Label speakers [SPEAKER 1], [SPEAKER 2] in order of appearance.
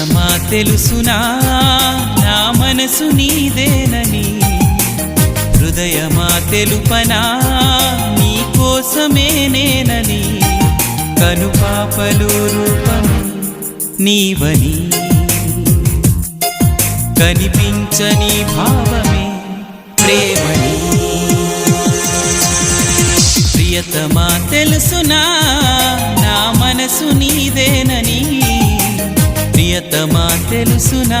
[SPEAKER 1] తెలుసునా? నా మనసు నీదేనని. హృదయమా తెలుపనా? నీ కోసమే నేనని. కనుపాపలు రూపం నీవని. కనిపించని భావమే ప్రేమని. ప్రియతమా తెలుసునా? నా మనసు నీదేనని. ప్రియతమా తెలుసునా?